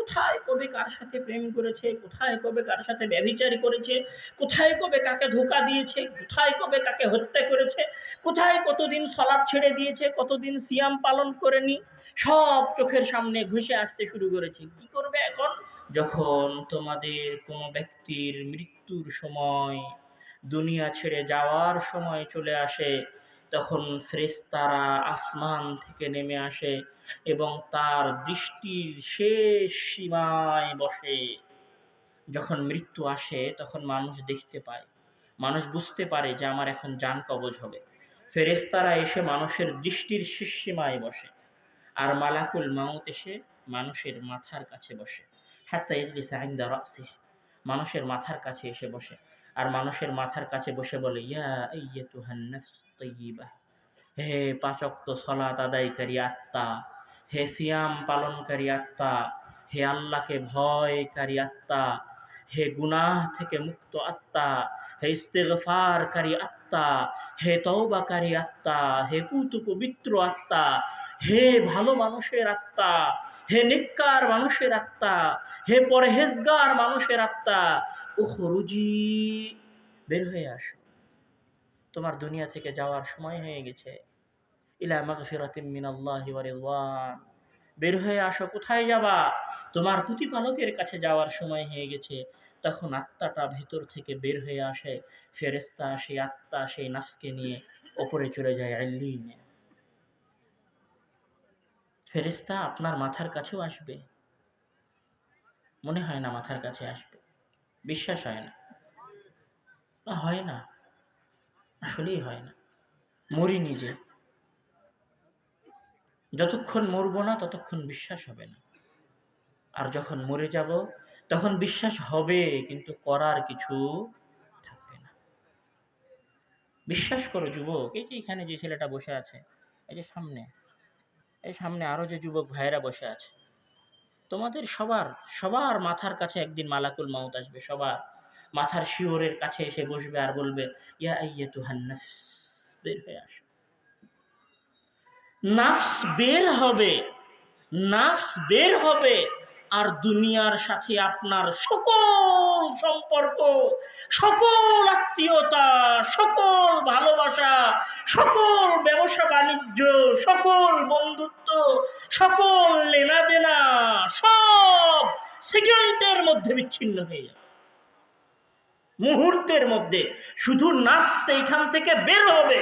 কোথায় কবে কার সাথে প্রেম করেছে, কোথায় কবে কার সাথে ব্যভিচার করেছে, কোথায় কবে কাকে ধোকা দিয়েছে, কোথায় কবে কাকে হত্যা করেছে, কোথায় কতদিন সলাদ ছেড়ে দিয়েছে, কতদিন সিয়াম পালন করেনি, সব চোখের সামনে ঘুষে আসতে শুরু করেছে। কি করবে এখন? যখন তোমাদের কোনো ব্যক্তির মৃত্যুর সময়, দুনিয়া ছেড়ে যাওয়ার সময় চলে আসে তখন ফেরেশতারা আসমান থেকে নেমে আসে এবং তার দৃষ্টির শেষ সীমায় বসে। যখন মৃত্যু আসে, তখন মানুষ দেখতে পায়। মানুষ বুঝতে পারে যে আমার এখন যান কবজ হবে। ফেরেশতারা এসে মানুষের দৃষ্টির শেষ সীমায় বসে। আর মালাকুল মাউত এসে মানুষের মাথার কাছে বসে। রাসিহ। মানুষের মাথার কাছে এসে বসে। আর মানুষের মাথার কাছে বসে বলে, ইয়া আইয়াতুহান নাফস। তাইয়্যিবা হে পাঁচক্ত সলাত আদায়কারী আত্মা, হে সিয়াম পালনকারী আত্মা, হে আল্লাহকে ভয়কারী আত্মা, হে থেকে মুক্ত আত্মা, হে ইস্তেগফারকারী আত্মা, হে আত্মা, হে পবিত্র আত্মা, হে ভালো মানুষের আত্মা, হে নিক্কার মানুষের আত্মা, হে পরহেজগার মানুষের আত্মা, উখরুজি, বের হয়ে আসো। তোমার দুনিয়া থেকে যাওয়ার সময় হয়ে গেছে। ইলা মাগফিরাতিম মিনাল্লাহি ওয়া রিদওয়ান। বের হয়ে আসো, কোথায় যাবা? তোমার প্রতিপালকের কাছে যাওয়ার সময় হয়ে গেছে। তখন আত্মাটা ভেতর থেকে বের হয়ে আসে ফেরেস্তা সেই আত্মা, সেই নাফসকে নিয়ে ওপরে চলে যায় আল্লিনে ফেরেস্তা আপনার মাথার কাছেও আসবে। মনে হয় না মাথার কাছে আসবে। বিশ্বাস হয় না। না, হয় না। আসলেই হয় না। মরি নিজে। যতক্ষণ মরবো না, ততক্ষণ বিশ্বাস হবে না। আর যখন মরে যাব, তখন বিশ্বাস হবে, কিন্তু করার কিছু থাকবে না। বিশ্বাস করো যুবক, এই যে এখানে যে ছেলেটা বসে আছে, এই যে সামনে, এই সামনে আরও যে যুবক ভাইয়েরা বসে আছে, তোমাদের সবার সবার মাথার কাছে একদিন মালাকুল মাউত আসবে, সবার। মাথার শিওরের কাছে এসে বসবে আর বলবে, ইয়া বের হয়ে আসো। নাফস বের হবে, নাফস বের হবে, আর দুনিয়ার সাথে আপনার সকল সম্পর্ক, সকল আত্মীয়তা, সকল ভালোবাসা, সকল ব্যবসা বাণিজ্য, সকল বন্ধুত্ব, সকল লেনাদেনা সব সেকেন্ডের মধ্যে বিচ্ছিন্ন হয়ে যাবে। মুহূর্তের মধ্যে শুধু নার্স এইখান থেকে বের হবে,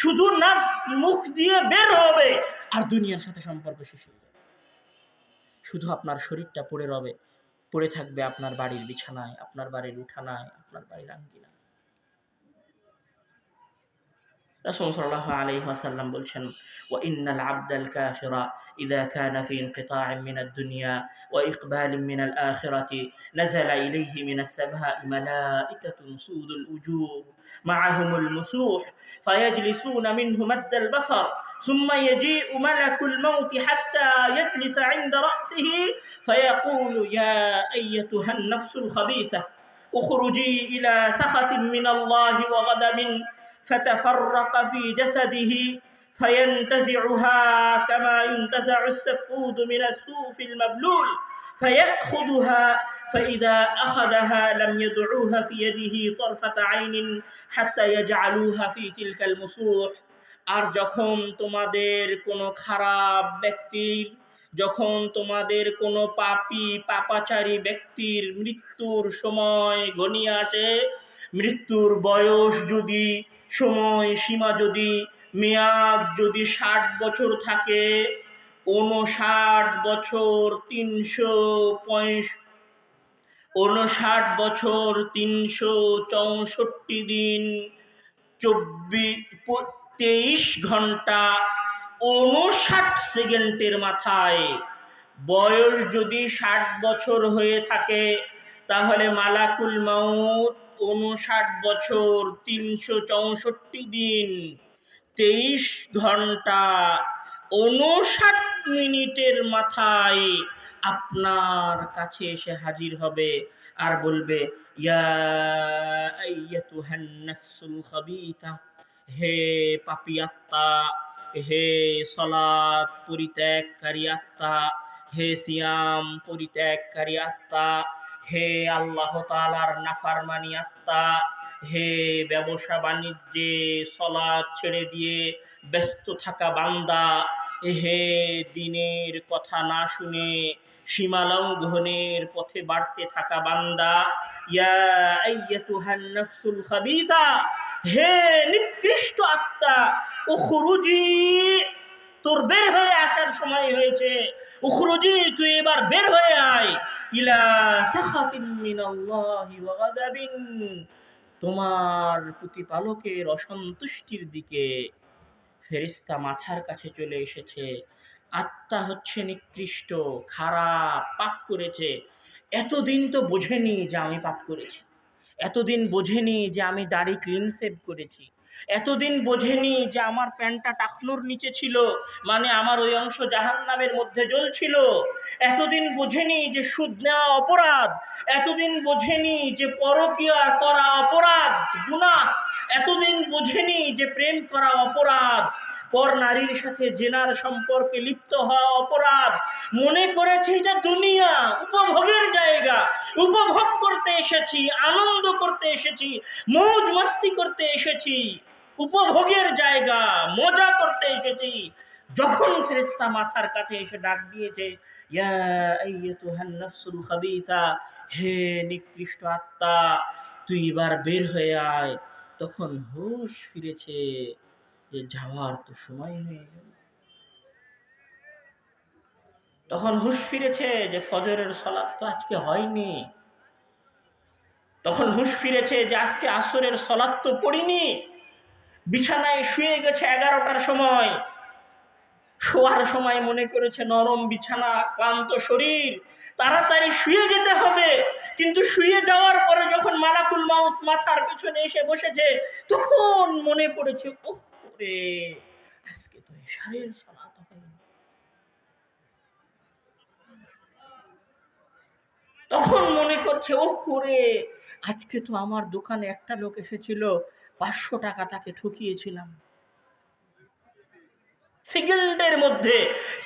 শুধু নার্স মুখ দিয়ে বের হবে আর দুনিয়ার সাথে সম্পর্ক শেষ হয়ে যাবে। শুধু আপনার শরীরটা পড়ে রবে, পড়ে থাকবে আপনার বাড়ির বিছানায়, আপনার বাড়ির উঠানায়, আপনার বাড়ির আঙ্গিনায়। রাসূল সাল্লাল্লাহু আলাইহি ওয়াসাল্লাম বলছেন ওয়া ইন্নাল আবদাল কাফিরা إذا كان في انقطاع من الدنيا وإقبال من الآخرة نزل إليه من السماء ملائكة سود الوجوه معهم المسوح فيجلسون منه مد البصر ثم يجيء ملك الموت حتى يجلس عند رأسه فيقول يا أيتها النفس الخبيثة اخرجي إلى سخط من الله وغضب فتفرق في جسده فينتزعها كما ينتزع السفود من السوف المبلول فيأخذها فإذا أخذها لم يدعوها في يده طرفة عين حتى يجعلوها في تلك المسوح আর যখন তোমাদের কোনো খারাপ ব্যক্তির যখন তোমাদের কোনো পাপী পাপাচারী ব্যক্তির মৃত্যুর সময় ঘনিয়ে আসে মৃত্যুর বয়স যদি সময় সীমা যদি, মেয়াদ যদি ষাট বছর থাকে উনষাট বছর তিনশো উনষাট বছর তিনশো চৌষট্টি দিন চব্বিশ তেইশ ঘণ্টা উনষাট সেকেন্ডের মাথায়, বয়স যদি ষাট বছর হয়ে থাকে তাহলে মালাকুল মাউত উনষাট বছর তিনশো চৌষট্টি দিন, তেইশ ঘণ্টা উনষাট মিনিটের মাথায় আপনার কাছে এসে হাজির হবে আর বলবে হে পাপি আত্মা, হে সলাৎ পরিত্যাগকারী আত্মা, হে সিয়াম পরিত্যাগকারী আত্মা হে আল্লাহ তালার নাফারমানি আত্মা, হে ব্যবসা বাণিজ্যে সলাদ ছেড়ে দিয়ে ব্যস্ত থাকা বান্দা, হে দিনের কথা না শুনে সীমালঙ্ঘনের পথে বাড়তে থাকা বান্দা, ইয়া আইয়াতুহান নাফসুল খাবিতা হে নিকৃষ্ট আত্মা, উখরুজি, তোর বের হয়ে আসার সময় হয়েছে, উখরুজি, তুই এবার বের হয়ে আয়। ইলা সাখাতিন মিনাল্লাহি ওয়া গাদাবিন। তোমার প্রতিপালকের অসন্তুষ্টির দিকে ফেরিস্তা মাথার কাছে চলে এসেছে। আত্মা হচ্ছে নিকৃষ্ট, খারাপ, পাপ করেছে। এতদিন তো বোঝেনি যে আমি পাপ করেছি। এতদিন বোঝেনি যে আমি দাড়ি ক্লিন সেভ করেছি। এতদিন বোঝেনি যে আমার প্যান্টটা টাকনোর নিচে ছিল মানে আমার ওই অংশ জাহান নামের মধ্যে জ্বলছিল। এতদিন বোঝেনি যে সুদ নেওয়া অপরাধ। এতদিন বোঝেনি যে পরকিয়া করা অপরাধ, গুনাহ। এতদিন বোঝেনি যে প্রেম করা অপরাধ। পর নারীর সাথে জেনার সম্পর্কে লিপ্ত হওয়া অপরাধ। মনে করেছে এটা দুনিয়া উপভোগের জায়গা। উপভোগ করতে এসেছি, আনন্দ করতে এসেছি মৌজ মস্তি করতে এসেছি। উপভোগের জায়গা, মজা করতে এসেছি। যখন ফেরেস্তা মাথার কাছে এসে ডাক দিয়েছে হে নিকৃষ্ট আত্মা, তুই এবার বের হয়ে আয়। তখন হুশ ফিরেছে যে যাওয়ার তো সময় হয়ে তখন হুশ ফিরেছে যে ফজরের সলাপ তো আজকে হয়নি। তখন হুশ ফিরেছে যে আজকে আসরের সলাপ তো পড়িনি। বিছানায় শুয়ে গেছে এগারোটার সময়। শোয়ার সময় মনে করেছে নরম বিছানা, ক্লান্ত শরীর। তাড়াতাড়ি শুয়ে যেতে হবে। কিন্তু শুয়ে যাওয়ার পরে যখন মালাকুল মাউত মাথার পিছনে এসে বসেছে, তখন মনে পড়েছে ওরে আজকে তো এশারের সলাত তখন মনে করছে ও করে আজকে তো আমার দোকানে একটা লোক এসেছিল। পাঁচশো টাকা তাকে ঠকিয়েছিলাম। সিগিল্ডের মধ্যে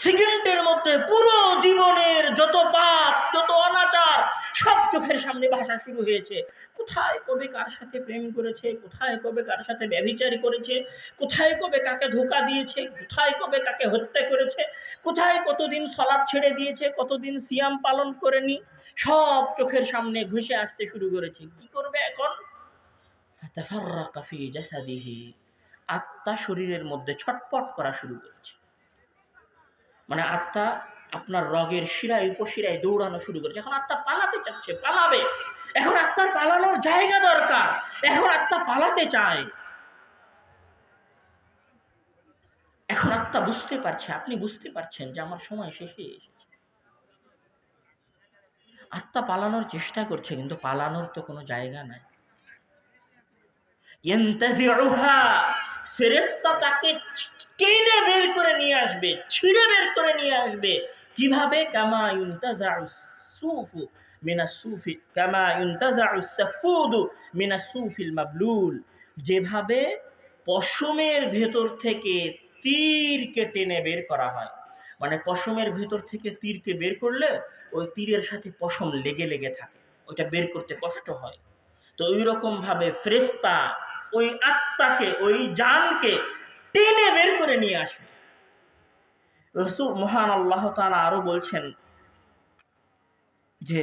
সিগিল্ডের মধ্যে পুরো জীবনের যত পাপ, যত অনাচার, সব চোখের সামনে ভাষা শুরু হয়েছে। কোথায় কবে কার সাথে প্রেম করেছে, কোথায় কবে কার সাথে ব্যভিচার করেছে, কোথায় কবে কাকে ধোকা দিয়েছে, কোথায় কবে কাকে হত্যা করেছে, কোথায় কতদিন সলাদ ছেড়ে দিয়েছে, কতদিন সিয়াম পালন করেনি, সব চোখের সামনে ঘুষে আসতে শুরু করেছে। কি করবে এখন? ফি জাসাদিহি, আত্মা শরীরের মধ্যে ছটপট করা শুরু করেছে। মানে আত্মা আপনার রগের শিরায়, উপশিরায় দৌড়ানো শুরু করেছে। এখন আত্মা পালাতে চাচ্ছে, পালাবে। এখন আত্মার পালানোর জায়গা দরকার। এখন আত্মা পালাতে চায়। এখন আত্মা বুঝতে পারছে, আপনি বুঝতে পারছেন যে আমার সময় শেষে এসেছে। আত্মা পালানোর চেষ্টা করছে, কিন্তু পালানোর তো কোনো জায়গা নাই। ফেরেস্তা তাকে টেনে বের করে নিয়ে আসবে, ছিঁড়ে বের করে নিয়ে আসবে। কীভাবে? কামা সুফু মিনা সুফি, কামা সাফুদু মিনা সুফিল মাবলুল। যেভাবে পশমের ভেতর থেকে তীরকে টেনে বের করা হয়। মানে পশমের ভেতর থেকে তীরকে বের করলে ওই তীরের সাথে পশম লেগে লেগে থাকে। ওইটা বের করতে কষ্ট হয়। তো ওই রকম ভাবে ফ্রেস্তা ওই আত্মাকে ওই জানকে টেনে বের করে নিয়ে আসবে রসুল মহান আল্লাহ তাআলা আরো বলছেন যে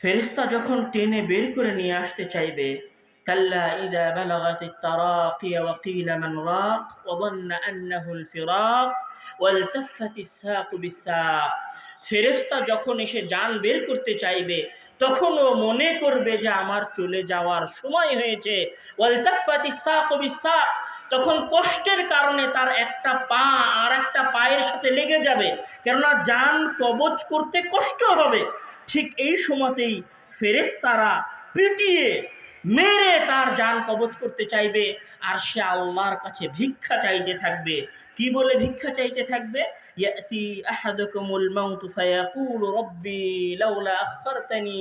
ফেরিস্তা যখন টেনে বের করে নিয়ে আসতে চাইবে কাল্লা ইদা বালাগাত التراقي وقيل من راق وظن أنه الفراق والتفت الساق بالساق ফেরেস্তা যখন এসে জান বের করতে চাইবে তখন ও মনে করবে যে আমার চলে যাওয়ার সময় হয়েছে। ওয়ালতাফাতি সাক বিসাক। তখন কষ্টের কারণে তার একটা পা আর একটা পায়ের সাথে লেগে যাবে। কেননা যান কবচ করতে কষ্ট হবে ঠিক এই সময়তেই ফেরেস্তারা পিটিয়ে মেরে তার যান কবচ করতে চাইবে। আর সে আল্লাহর কাছে ভিক্ষা চাইতে থাকবে। কি বলে ভিক্ষা চাইতে থাকবে ইয়াতি আহাদুকুমুল মাউত ফায়াকুলু রব্বি লাউলা আখারতানি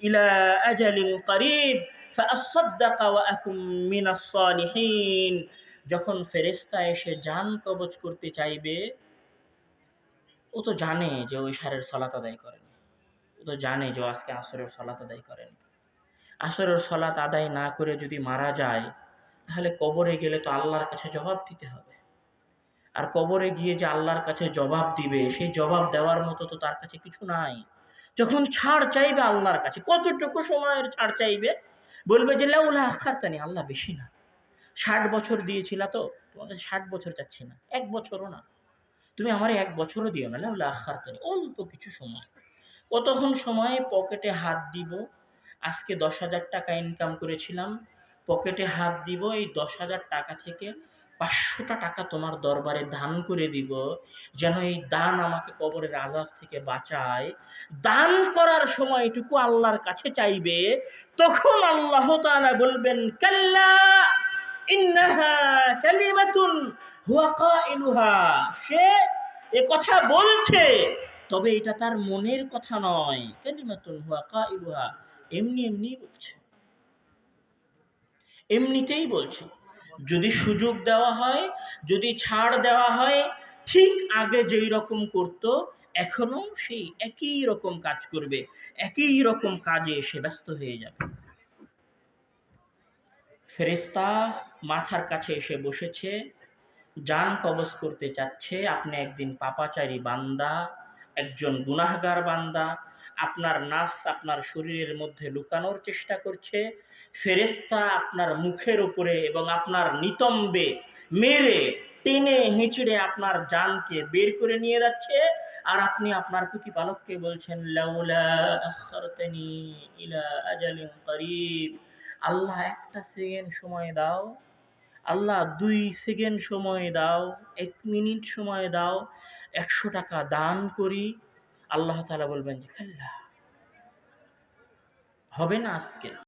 ইলা আজালিন করিব فأصدق وأكن من الصالحين যখন ফেরেস্তা এসে জান কবচ করতে চাইবে ও তো জানে যে ওই সারের সলাত আদায় করেনি ও তো জানে যে ও আজকে আসরের সলাত আদায় করেনি আসরের সলাত আদায় না করে যদি মারা যায় তাহলে কবরে গেলে তো আল্লাহর কাছে জবাব দিতে হবে আর কবরে গিয়ে যে আল্লাহর কাছে জবাব দিবে, সেই জবাব দেওয়ার মতো তো তার কাছে কিছু নাই। যখন ছাড় চাইবে আল্লাহর কাছে, কতটুকু সময়ের ছাড় চাইবে? বলবে যে, লাউলা আখারতানি, আল্লাহ বেশি না। ষাট বছর দিয়েছিলা তো, তোমাকে ষাট বছর চাচ্ছি না, এক বছরও না। তুমি আমার এক বছরও দিও না, লাউলা আখারতানি, অল্প কিছু সময়। কতক্ষণ সময়ে? পকেটে হাত দিব। আজকে দশ হাজার টাকা ইনকাম করেছিলাম, পকেটে হাত দিব, এই দশ হাজার টাকা থেকে পাঁচশোটা টাকা তোমার দরবারে দান করে দিব, যেন এই দান আমাকে কবরের আজাব থেকে বাঁচায়। দান করার সময় সময়টুকু আল্লাহর কাছে চাইবে, তখন আল্লাহ তাআলা বলবেন, কাল্লা ইন্নাহা কালিমাতুন হুয়া কাইলুহা। সে এ কথা বলছে, তবে এটা তার মনের কথা নয়। কালিমাতুন হুয়া কাইলুহা, এমনি এমনি বলছে। এমনিতেই বলছে। যদি সুযোগ দেওয়া হয়, যদি ছাড় দেওয়া হয়, ঠিক আগে যেই রকম করতো এখনও সেই একই রকম কাজ করবে, একই রকম কাজে এসে ব্যস্ত হয়ে যাবে। ফেরেস্তা মাথার কাছে এসে বসেছে যান কবজ করতে চাচ্ছে, আপনি একদিন পাপাচারী বান্দা, একজন গুনাহগার বান্দা আপনার নাফস আপনার শরীরের মধ্যে লুকানোর চেষ্টা করছে। ফেরেস্তা আপনার মুখের উপরে এবং আপনার নিতম্বে মেরে টেনে হেঁচড়ে আপনার জানকে বের করে নিয়ে যাচ্ছে। আর আপনি আপনার প্রতিপালককে বলছেন আল্লাহ একটা সেকেন্ড সময় দাও। আল্লাহ দুই সেকেন্ড সময় দাও, এক মিনিট সময় দাও, একশো টাকা দান করি। আল্লাহ তালা বলবেন যে হবে না আজকে?